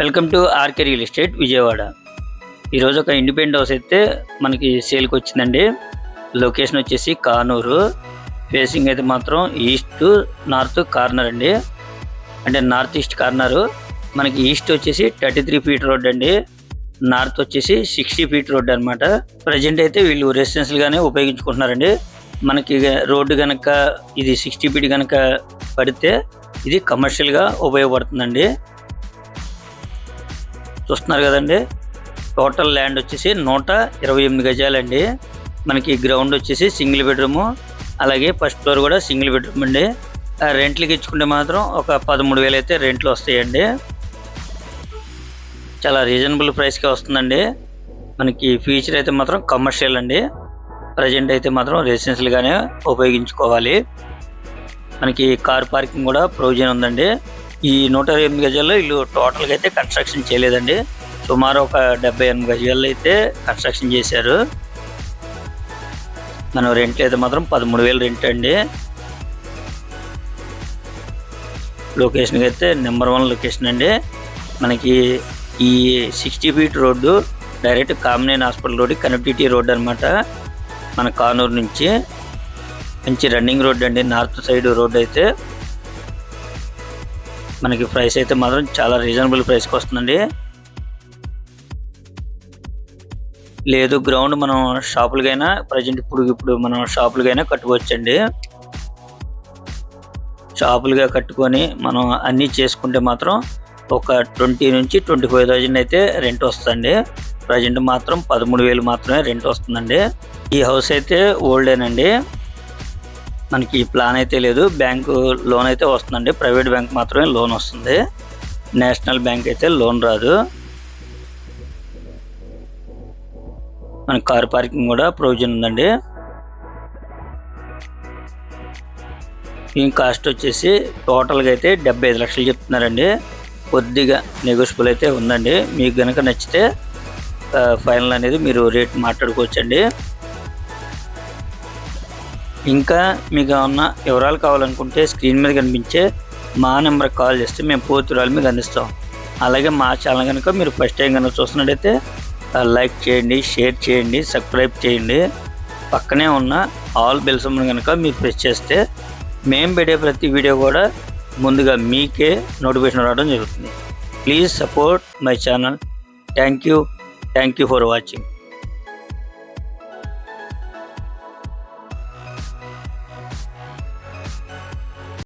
Welcome to RK real estate Vijayawada. ఈరోజు ఒక independent house అయితే మనకి సేల్కి వచ్చిందండి. లొకేషన్ వచ్చేసి కానూరు. ఫేసింగ్ అయితే మాత్రం ఈస్ట్ నార్త్ కార్నర్ అండి. అంటే నార్త్ ఈస్ట్ కార్నరు మనకి ఈస్ట్ వచ్చేసి థర్టీ త్రీ ఫీట్ రోడ్ అండి. నార్త్ వచ్చేసి సిక్స్టీ ఫీట్ రోడ్ అనమాట ప్రజెంట్ అయితే వీళ్ళు రెసిడెన్షియల్గానే ఉపయోగించుకుంటున్నారండి. మనకి రోడ్డు కనుక ఇది సిక్స్టీ ఫీట్ కనుక పడితే ఇది కమర్షియల్గా ఉపయోగపడుతుందండి. చూస్తున్నారు కదండి. టోటల్ ల్యాండ్ వచ్చేసి నూట ఇరవై ఎనిమిది గజాలండి. మనకి గ్రౌండ్ వచ్చేసి సింగిల్ బెడ్రూము. అలాగే ఫస్ట్ ఫ్లోర్ కూడా సింగిల్ బెడ్రూమ్ అండి. ఆ రెంట్లకి ఇచ్చుకుంటే మాత్రం ఒక పదమూడు వేలు అయితే రెంట్లు వస్తాయండి. చాలా రీజనబుల్ ప్రైస్కే వస్తుందండి. మనకి ఫ్యూచర్ అయితే మాత్రం కమర్షియల్ అండి. ప్రజెంట్ అయితే మాత్రం రెసిడెన్షియల్గానే ఉపయోగించుకోవాలి. మనకి కార్ పార్కింగ్ కూడా ప్రొవిజన్ ఉందండి. ఈ నూట ఇరవై ఎనిమిది గజాల్లో ఇల్లు టోటల్గా అయితే కన్స్ట్రక్షన్ చేయలేదండి. సుమారు ఒక డెబ్బై ఎనిమిది గజాల్లో అయితే కన్స్ట్రక్షన్ చేశారు. మనం రెంట్ అయితే మాత్రం పదమూడు వేలు రెంట్ అండి. లొకేషన్కి అయితే నెంబర్ వన్ లొకేషన్ అండి. మనకి ఈ sixty feet road direct Kamineni hospital road connectivity road అనమాట మన కానూరు నుంచి. మంచి రన్నింగ్ రోడ్ అండి. నార్త్ సైడ్ రోడ్ అయితే. మనకి ప్రైస్ అయితే మాత్రం చాలా రీజనబుల్ ప్రైస్కి వస్తుందండి. లేదు గ్రౌండ్ మనం షాపులకైనా ప్రజెంట్ ఇప్పుడు ఇప్పుడు మనం షాపులకైనా కట్టుకోవచ్చండి. షాపులుగా కట్టుకొని మనం అన్నీ చేసుకుంటే మాత్రం ఒక ట్వంటీ నుంచి ట్వంటీ ఫైవ్ థౌజండ్ అయితే రెంట్ వస్తుందండి. ప్రజెంట్ మాత్రం పదమూడు వేలు మాత్రమే రెంట్ వస్తుందండి. ఈ హౌస్ అయితే ఓల్డేనండి. మనకి ప్లాన్ అయితే లేదు. బ్యాంకు లోన్ అయితే వస్తుందండి. ప్రైవేట్ బ్యాంక్ మాత్రమే లోన్ వస్తుంది. నేషనల్ బ్యాంక్ అయితే లోన్ రాదు. మన కార్ పార్కింగ్ కూడా ప్రొవిజన్ ఉందండి. ఈ కాస్ట్ వచ్చేసి టోటల్గా అయితే డెబ్బై ఐదు లక్షలు చెప్తున్నారండి. కొద్దిగా నెగోషియబుల్ అయితే ఉందండి. మీకు కనుక నచ్చితే ఫైనల్ అనేది మీరు రేట్ మాట్లాడుకోవచ్చండి. ఇంకా మీకు ఏమన్నా వివరాలు కావాలనుకుంటే స్క్రీన్ మీద కనిపించే మా నెంబర్కి కాల్ చేస్తే మేము పూర్తి వివరాలు మీకు అందిస్తాం. అలాగే మా ఛానల్ కనుక మీరు ఫస్ట్ టైం కనుక చూస్తున్నట్టయితే లైక్ చేయండి షేర్ చేయండి సబ్స్క్రైబ్ చేయండి. పక్కనే ఉన్న ఆల్ బెల్స్ కనుక మీరు ప్రెస్ చేస్తే మేము పెట్టే ప్రతి వీడియో కూడా ముందుగా మీకే నోటిఫికేషన్ రావడం జరుగుతుంది. Please support my channel. Thank you. Thank you for watching.